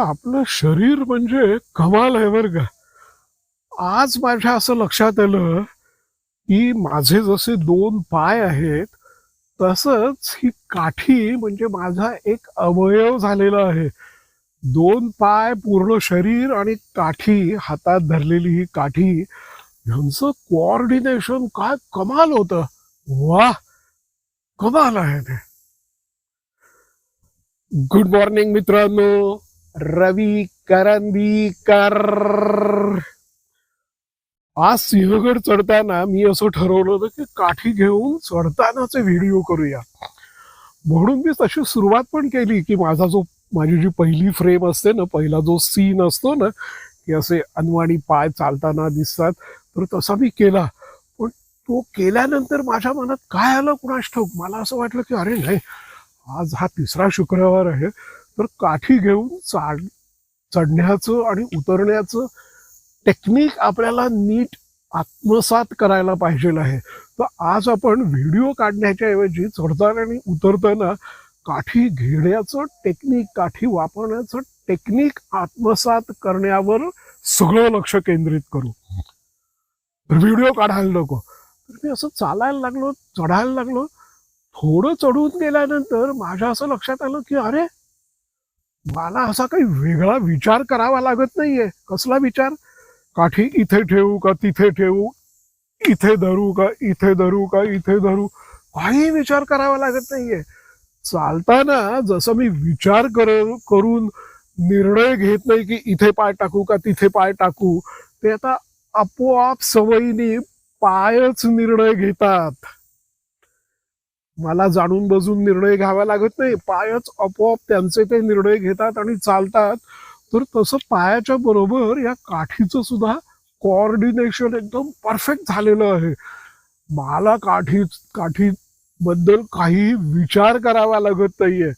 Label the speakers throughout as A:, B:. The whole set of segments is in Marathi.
A: आपलं शरीर म्हणजे कमाल आहे बरं का. आज माझ्या असं लक्षात आलं की माझे जसे दोन पाय आहेत तसंच ही काठी म्हणजे माझा एक अवयव झालेला आहे. दोन पाय पूर्ण शरीर आणि काठी हातात धरलेली ही काठी ह्यांचं कोऑर्डिनेशन काय कमाल होतं. वा कमाल आहे ते. गुड मॉर्निंग मित्रांनो. रवी करंदीकर आज सिंहगड चढताना मी असं ठरवलं होतं की काठी घेऊन चढतानाचे व्हिडिओ करूया. म्हणून मी तशी सुरुवात पण केली की माझा जो माझी जी पहिली फ्रेम असते ना पहिला जो सीन असतो ना की असे अनवाणी पाय चालताना दिसतात. तर तसा मी केला. पण तो केल्यानंतर माझ्या मनात काय आलं? कुणास ठाऊक? मला असं वाटलं की अरे नाही आज हा तिसरा शुक्रवार आहे. तर काठी घेऊन चाड चढण्याचं आणि उतरण्याचं टेक्निक आपल्याला नीट आत्मसात करायला पाहिजे आहे. तर आज आपण व्हिडिओ काढण्याच्या ऐवजी चढताना आणि उतरताना काठी घेण्याचं टेक्निक काठी वापरण्याचं टेक्निक आत्मसात करण्यावर सगळं लक्ष केंद्रित करू. तर व्हिडिओ काढायला नको. तर मी असं चालायला लागलो चढायला लागलो. थोडं चढून गेल्यानंतर माझ्या असं लक्षात आलं की अरे मला असा काही वेगळा विचार करावा लागत नाहीये. कसला विचार? काठी इथे ठेवू का तिथे ठेवू? इथे धरू का इथे धरू का इथे धरू? काही विचार करावा लागत नाहीये. चालताना जसं मी विचार कर करून निर्णय घेत नाही की इथे पाय टाकू का तिथे पाय टाकू ते आता आपोआप सवयीने पायच निर्णय घेतात. मला जाणून बजून निर्णय घ्यावा लागत नाही. पायच आपोआप त्यांचे ते निर्णय घेतात आणि चालतात. तर तसं पायाच्या बरोबर या काठीचं सुद्धा कोऑर्डिनेशन एकदम परफेक्ट झालेलं आहे. मला काठी काठी बद्दल काही विचार करावा लागत नाहीये.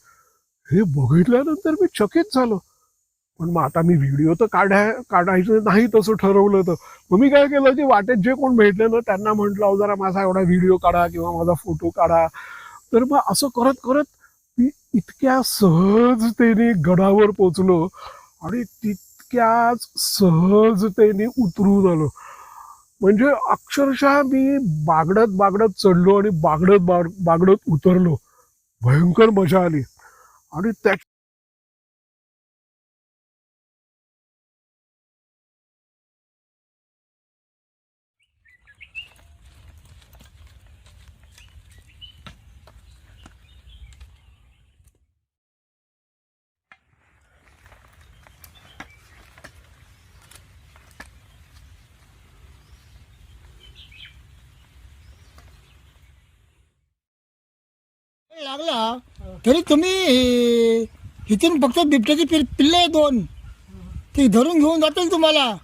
A: हे बघितल्यानंतर मी चकित झालो. पण मग आता मी व्हिडिओ तर काढाय काढायचं नाही तसं ठरवलं होतं मग मी काय केलं की वाटेत जे कोण भेटले ना त्यांना म्हटलं "अहो, जरा माझा एवढा व्हिडिओ काढा किंवा माझा फोटो काढा. तर मग असं करत करत मी इतक्या सहजतेने गडावर पोचलो आणि तितक्याच सहजतेने उतरून आलो म्हणजे अक्षरशः मी बागडत बागडत चढलो आणि बागडत बाग बागडत उतरलो. भयंकर मजा आली. आणि त्या
B: लागला तरी तुम्ही इथून फक्त बिबट्याचे पिल पिल्ले आहे दोन. ते धरून घेऊन जातील तुम्हाला.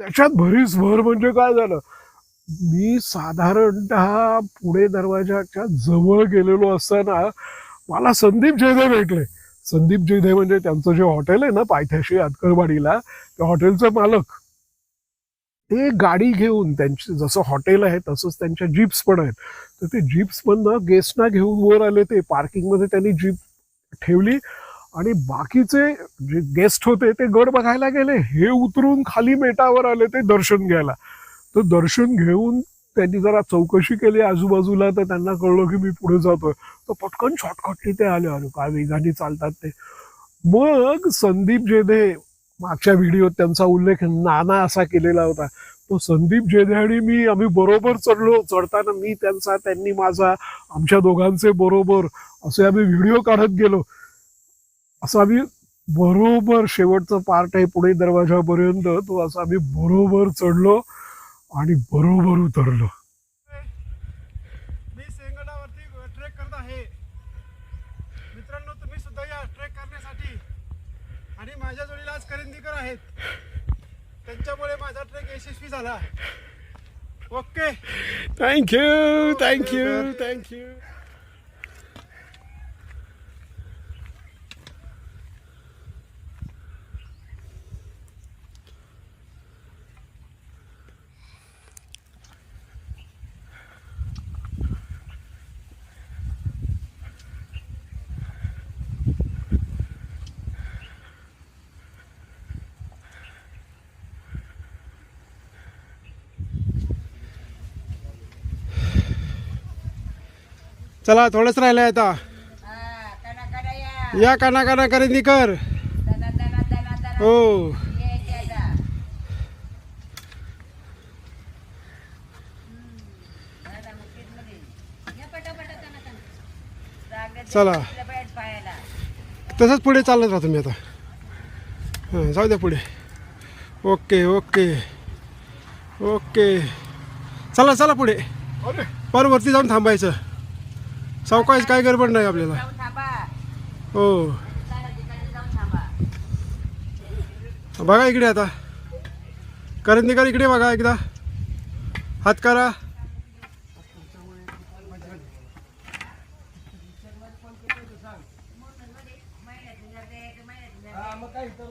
A: त्याच्यात भरीस भर म्हणजे काय झालं? मी साधारणतः पुणे दरवाजाच्या जवळ गेलेलो असताना मला संदीप जयदे भेटले. संदीप जयदे म्हणजे त्यांचं जे हॉटेल आहे ना पायथ्याशी आतकरवाडीला त्या हॉटेलचे मालक. ते गाडी घेऊन त्यांची जसं हॉटेल आहे तसंच त्यांच्या जीप्स पण आहेत. तर ते जीप्स मधनं गेस्टना घेऊन वर आले ते पार्किंगमध्ये त्यांनी जीप ठेवली. आणि बाकीचे जे गेस्ट होते ते गड बघायला गेले. हे उतरून खाली मेटावर आले ते दर्शन घ्यायला. तर दर्शन घेऊन त्यांनी जरा चौकशी केली आजूबाजूला तर त्यांना कळलं की मी पुढे जातोय. तर पटकन शॉर्टकटली ते आले. अरे काय वेगाने चालतात ते. मग संदीप जेधे मागच्या व्हिडिओत त्यांचा उल्लेख नाना असा केलेला होता. तो संदीप जेधे आणि मी आम्ही बरोबर चढलो. चढताना मी त्यांचा त्यांनी माझा आमच्या दोघांचे बरोबर असे आम्ही व्हिडिओ काढत गेलो. असं आम्ही बरोबर शेवटचं पार्ट आहे पुणे दरवाजापर्यंत. तो असं आम्ही बरोबर चढलो आणि बरोबर उतरलो.
C: मी सेंगडावरती ट्रेक करत आहे. मित्रांनो तुम्ही सुद्धा या ट्रेक करण्यासाठी. आणि माझ्या जोडीला आज करंदीकर आहेत. त्यांच्यामुळे माझा ट्रेक यशस्वी झाला. ओके.
A: थँक्यू थँक्यू थँक्यू
C: चला थोडंच राहिलंय आता. या काना काना करंदीकर हो. चला. तसंच पुढे चालत राहा तुम्ही आता. हां जाऊ द्या पुढे. Okay okay. ओके. चला चला पुढे.
A: अरे.
C: पर वरती जाऊन थांबायचं. सावकाश काय गडबड नाही आपल्याला. हो. बघा इकडे आता. करंदीकर इकडे बघा एकदा. हात करा
A: तर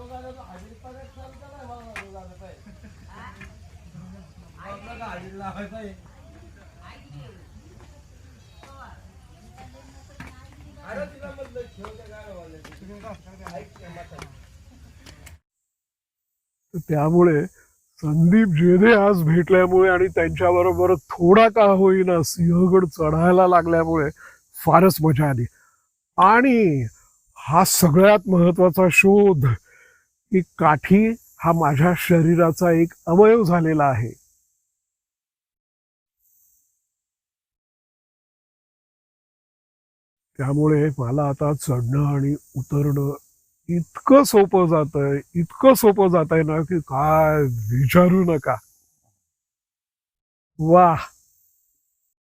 A: त्यामुळे संदीप जेधे आज भेटल्यामुळे आणि त्यांच्याबरोबर थोडा का होईना सिंहगड चढायला लागल्यामुळे फारच मजा आली. आणि हा सगळ्यात महत्त्वाचा शोध की काठी हा माझ्या शरीराचा एक अवयव झालेला आहे. त्यामुळे मला आता चढणं आणि उतरणं इतकं सोपं जात आहे इतकं सोपं जात आहे ना की काय विचारू नका. वाह!